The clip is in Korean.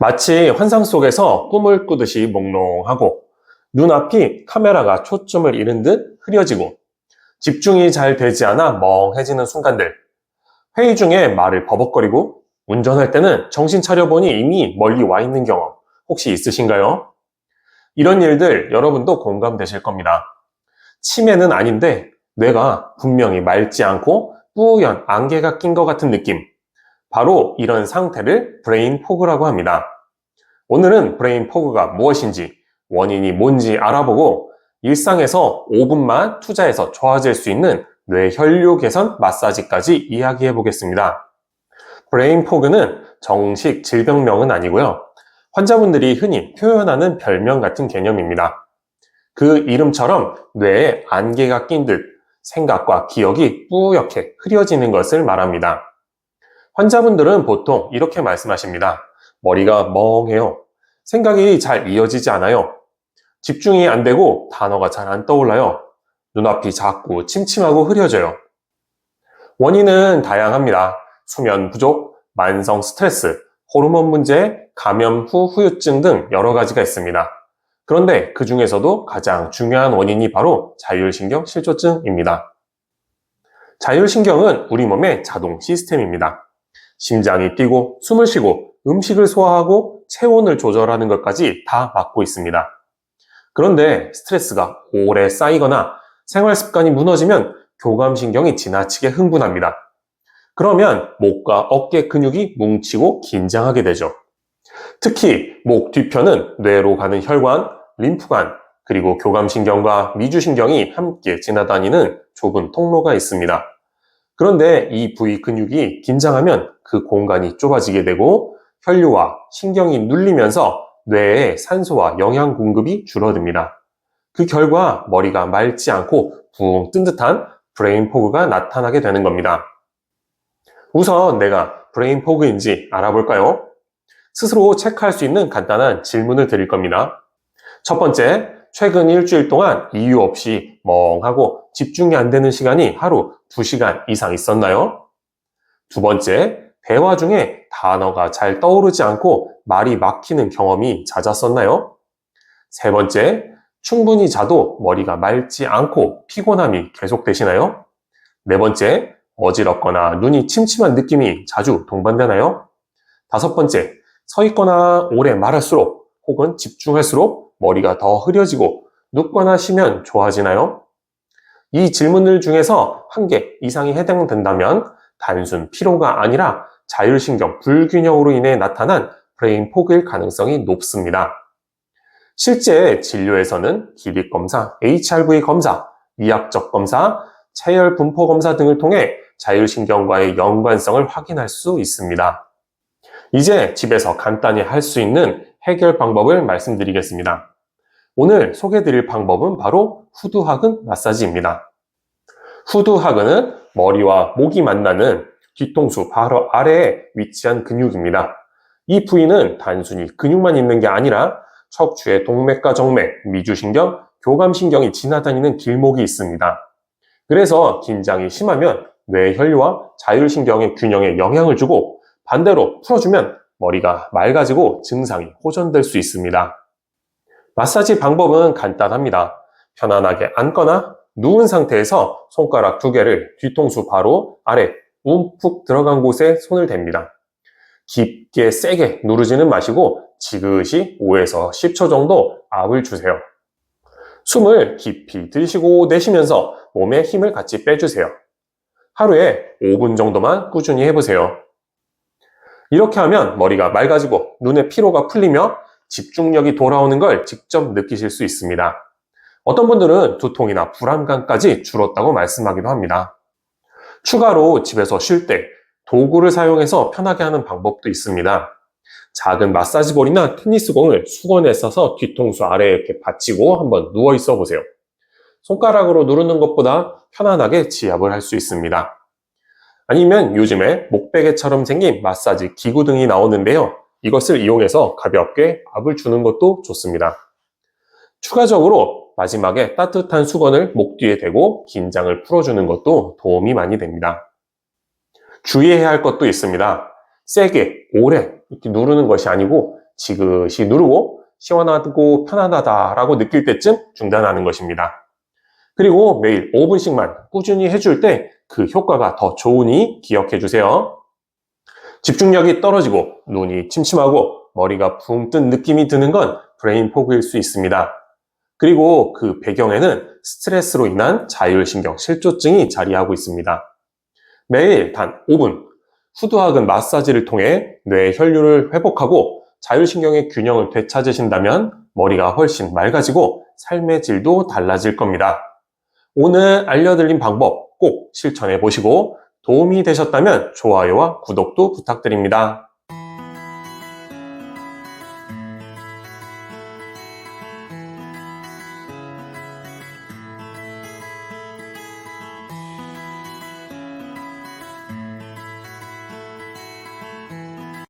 마치 환상 속에서 꿈을 꾸듯이 몽롱하고 눈앞이 카메라가 초점을 잃은 듯 흐려지고 집중이 잘 되지 않아 멍해지는 순간들. 회의 중에 말을 버벅거리고 운전할 때는 정신 차려보니 이미 멀리 와 있는 경험 혹시 있으신가요? 이런 일들 여러분도 공감되실 겁니다. 치매는 아닌데 뇌가 분명히 맑지 않고 뿌연 안개가 낀 것 같은 느낌. 바로 이런 상태를 브레인 포그라고 합니다. 오늘은 브레인 포그가 무엇인지 원인이 뭔지 알아보고 일상에서 5분만 투자해서 좋아질 수 있는 뇌 혈류 개선 마사지까지 이야기해 보겠습니다. 브레인 포그는 정식 질병명은 아니고요. 환자분들이 흔히 표현하는 별명 같은 개념입니다. 그 이름처럼 뇌에 안개가 낀 듯 생각과 기억이 뿌옇게 흐려지는 것을 말합니다. 환자분들은 보통 이렇게 말씀하십니다. 머리가 멍해요. 생각이 잘 이어지지 않아요. 집중이 안 되고 단어가 잘 안 떠올라요. 눈앞이 자꾸 침침하고 흐려져요. 원인은 다양합니다. 수면 부족, 만성 스트레스, 호르몬 문제, 감염 후 후유증 등 여러 가지가 있습니다. 그런데 그 중에서도 가장 중요한 원인이 바로 자율신경 실조증입니다. 자율신경은 우리 몸의 자동 시스템입니다. 심장이 뛰고 숨을 쉬고 음식을 소화하고 체온을 조절하는 것까지 다 맡고 있습니다. 그런데 스트레스가 오래 쌓이거나 생활 습관이 무너지면 교감신경이 지나치게 흥분합니다. 그러면 목과 어깨 근육이 뭉치고 긴장하게 되죠. 특히 목 뒤편은 뇌로 가는 혈관, 림프관, 그리고 교감신경과 미주신경이 함께 지나다니는 좁은 통로가 있습니다. 그런데 이 부위 근육이 긴장하면 그 공간이 좁아지게 되고 혈류와 신경이 눌리면서 뇌에 산소와 영양 공급이 줄어듭니다. 그 결과 머리가 맑지 않고 붕 뜬 듯한 브레인 포그가 나타나게 되는 겁니다. 우선 내가 브레인 포그인지 알아볼까요? 스스로 체크할 수 있는 간단한 질문을 드릴 겁니다. 첫 번째, 최근 일주일 동안 이유 없이 멍하고 집중이 안 되는 시간이 하루 2시간 이상 있었나요? 두 번째, 대화 중에 단어가 잘 떠오르지 않고 말이 막히는 경험이 잦았었나요? 세 번째, 충분히 자도 머리가 맑지 않고 피곤함이 계속되시나요? 네 번째, 어지럽거나 눈이 침침한 느낌이 자주 동반되나요? 다섯 번째, 서 있거나 오래 말할수록 혹은 집중할수록 머리가 더 흐려지고 눕거나 쉬면 좋아지나요? 이 질문들 중에서 한 개 이상이 해당된다면 단순 피로가 아니라 자율신경 불균형으로 인해 나타난 브레인 포그일 가능성이 높습니다. 실제 진료에서는 기립 검사, HRV 검사, 미학적 검사, 체열 분포 검사 등을 통해 자율신경과의 연관성을 확인할 수 있습니다. 이제 집에서 간단히 할 수 있는 해결 방법을 말씀드리겠습니다. 오늘 소개드릴 방법은 바로 후두하근 마사지입니다. 후두하근은 머리와 목이 만나는 뒤통수 바로 아래에 위치한 근육입니다. 이 부위는 단순히 근육만 있는 게 아니라 척추의 동맥과 정맥, 미주신경, 교감신경이 지나다니는 길목이 있습니다. 그래서 긴장이 심하면 뇌 혈류와 자율신경의 균형에 영향을 주고 반대로 풀어주면 머리가 맑아지고 증상이 호전될 수 있습니다. 마사지 방법은 간단합니다. 편안하게 앉거나 누운 상태에서 손가락 두 개를 뒤통수 바로 아래 움푹 들어간 곳에 손을 댑니다. 깊게 세게 누르지는 마시고 지그시 5에서 10초 정도 압을 주세요. 숨을 깊이 들이쉬고 내쉬면서 몸에 힘을 같이 빼주세요. 하루에 5분 정도만 꾸준히 해보세요. 이렇게 하면 머리가 맑아지고 눈의 피로가 풀리며 집중력이 돌아오는 걸 직접 느끼실 수 있습니다. 어떤 분들은 두통이나 불안감까지 줄었다고 말씀하기도 합니다. 추가로 집에서 쉴 때 도구를 사용해서 편하게 하는 방법도 있습니다. 작은 마사지 볼이나 테니스 공을 수건에 써서 뒤통수 아래에 이렇게 받치고 한번 누워 있어 보세요. 손가락으로 누르는 것보다 편안하게 지압을 할 수 있습니다. 아니면 요즘에 목베개처럼 생긴 마사지 기구 등이 나오는데요. 이것을 이용해서 가볍게 압을 주는 것도 좋습니다. 추가적으로 마지막에 따뜻한 수건을 목 뒤에 대고 긴장을 풀어주는 것도 도움이 많이 됩니다. 주의해야 할 것도 있습니다. 세게, 오래 이렇게 누르는 것이 아니고 지그시 누르고 시원하고 편안하다라고 느낄 때쯤 중단하는 것입니다. 그리고 매일 5분씩만 꾸준히 해줄 때 그 효과가 더 좋으니 기억해 주세요. 집중력이 떨어지고 눈이 침침하고 머리가 붕 뜬 느낌이 드는 건 브레인 포그일 수 있습니다. 그리고 그 배경에는 스트레스로 인한 자율신경 실조증이 자리하고 있습니다. 매일 단 5분 후두하근 마사지를 통해 뇌 혈류를 회복하고 자율신경의 균형을 되찾으신다면 머리가 훨씬 맑아지고 삶의 질도 달라질 겁니다. 오늘 알려드린 방법 꼭 실천해 보시고 도움이 되셨다면 좋아요와 구독도 부탁드립니다.